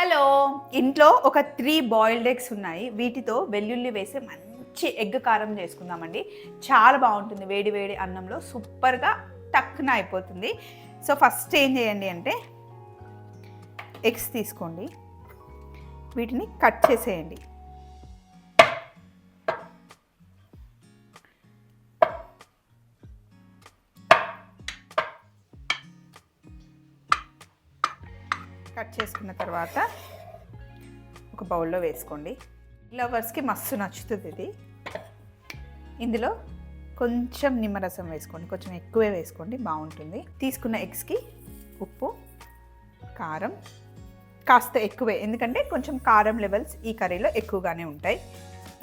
Hello. ఇంట్లో ఒక three boiled eggs ఉన్నాయి. వీటితో వెల్లుల్లి వేసి మంచి ఎగ్ కారం చేసుకుందామండి. చాలా బాగుంటుంది. వేడి వేడి అన్నంలో సూపర్గా టక్కున అయిపోతుంది. సో ఫస్ట్ ఏం చేయండి అంటే ఎగ్స్ తీసుకోండి. వీటిని కట్ చేసేయండి. కట్ చేసుకున్న తర్వాత ఒక బౌల్లో వేసుకోండి. లవర్స్కి మస్తు నచ్చుతుంది ఇది. ఇందులో కొంచెం నిమ్మరసం వేసుకోండి. కొంచెం ఎక్కువే వేసుకోండి బాగుంటుంది. తీసుకున్న ఎగ్స్కి ఉప్పు కారం కాస్త ఎక్కువే. ఎందుకంటే కొంచెం కారం లెవెల్స్ ఈ కర్రీలో ఎక్కువగానే ఉంటాయి.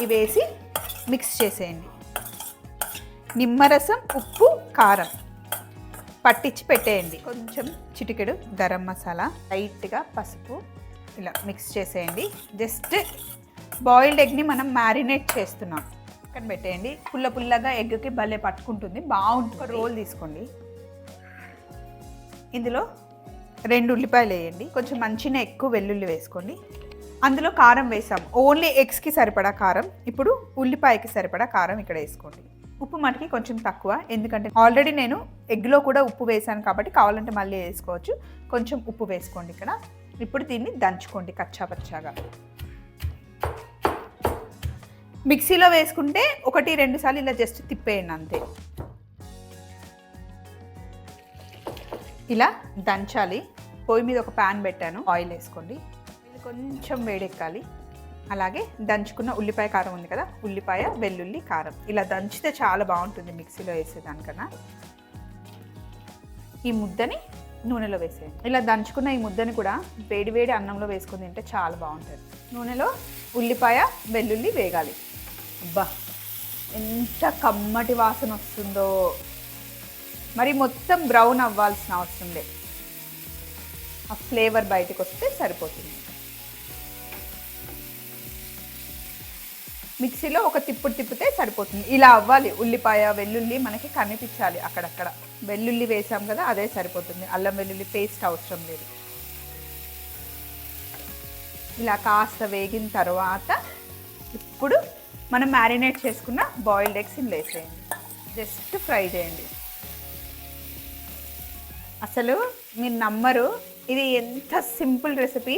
ఇవి వేసి మిక్స్ చేసేయండి. నిమ్మరసం ఉప్పు కారం. పట్టించి పెట్టేయండి. కొంచెం చిటికెడు గరం మసాలా లైట్గా పసుపు ఇలా మిక్స్ చేసేయండి. జస్ట్ బాయిల్డ్ ఎగ్ని మనం మ్యారినేట్ చేస్తున్నాం. పక్కన పెట్టేయండి. పుల్ల పుల్లగా ఎగ్కి భలే పట్టుకుంటుంది. బాగుంటుంది. రోల్ తీసుకోండి. ఇందులో రెండు ఉల్లిపాయలు వేయండి. కొంచెం మంచిగా ఎక్కువ వెల్లుల్లి వేసుకోండి. అందులో కారం వేసాం. ఓన్లీ ఎగ్స్కి సరిపడా కారం. ఇప్పుడు ఉల్లిపాయకి సరిపడా కారం ఇక్కడ వేసుకోండి. ఉప్పు మనకి కొంచెం తక్కువ. ఎందుకంటే ఆల్రెడీ నేను ఎగ్లో కూడా ఉప్పు వేసాను కాబట్టి కావాలంటే మళ్ళీ వేసుకోవచ్చు. కొంచెం ఉప్పు వేసుకోండి ఇక్కడ. ఇప్పుడు దీన్ని దంచుకోండి కచ్చాపచ్చాగా. మిక్సీలో వేసుకుంటే ఒకటి రెండు సార్లు ఇలా జస్ట్ తిప్పేయండి అంతే. ఇలా దంచాలి. పొయ్యి మీద ఒక ప్యాన్ పెట్టాను. ఆయిల్ వేసుకోండి. కొంచెం వేడెక్కాలి. అలాగే దంచుకున్న ఉల్లిపాయ కారం ఉంది కదా ఉల్లిపాయ వెల్లుల్లి కారం. ఇలా దంచితే చాలా బాగుంటుంది మిక్సీలో వేసేదానికన్నా ఈ ముద్దని నూనెలో వేసేయండి. ఇలా దంచుకున్న ఈ ముద్దని కూడా వేడి వేడి అన్నంలో వేసుకుని తింటే చాలా బాగుంటుంది. నూనెలో ఉల్లిపాయ వెల్లుల్లి వేగాలి. అబ్బా ఎంత కమ్మటి వాసన వస్తుందో. మరి మొత్తం బ్రౌన్ అవ్వాల్సిన అవసరం లేదు. ఆ ఫ్లేవర్ బయటకు వస్తే సరిపోతుంది. మిక్సీలో ఒక తిప్పుడు తిప్పితే సరిపోతుంది. ఇలా అవ్వాలి. ఉల్లిపాయ వెల్లుల్లి మనకి కనిపించాలి అక్కడక్కడ. వెల్లుల్లి వేసాం కదా అదే సరిపోతుంది. అల్లం వెల్లుల్లి పేస్ట్ అవసరం లేదు. ఇలా కాస్త వేగిన తర్వాత ఇప్పుడు మనం మ్యారినేట్ చేసుకున్న బాయిల్డ్ ఎగ్స్ ఇందులో వేసేయండి. జస్ట్ ఫ్రై చేయండి. అసలు మీరు నమ్మరు. ఇది ఎంత సింపుల్ రెసిపీ.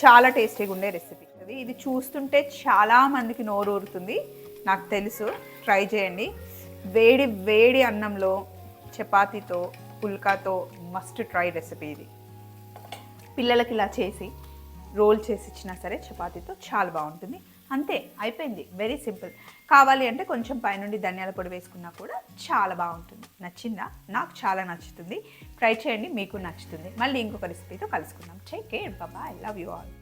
చాలా టేస్టీగా ఉండే రెసిపీ. ఉంటుంది. ఇది చూస్తుంటే చాలా మందికి నోరు ఊరుతుంది నాకు తెలుసు. ట్రై చేయండి. వేడి వేడి అన్నంలో చపాతీతో పుల్కాతో మస్ట్ ట్రై రెసిపీ ఇది. పిల్లలకి ఇలా చేసి రోల్ చేసి ఇచ్చినా సరే చపాతీతో చాలా బాగుంటుంది. అంతే అయిపోయింది. వెరీ సింపుల్ కావాలి అంటే కొంచెం పైనుండి ధనియాల పొడి వేసుకున్నా కూడా చాలా బాగుంటుంది. నచ్చిందా? నాకు చాలా నచ్చుతుంది. ట్రై చేయండి మీకు నచ్చుతుంది. మళ్ళీ ఇంకొక రెసిపీతో కలుసుకుందాం. టేక్ కేర్ బాబా ఐ లవ్ యూ ఆల్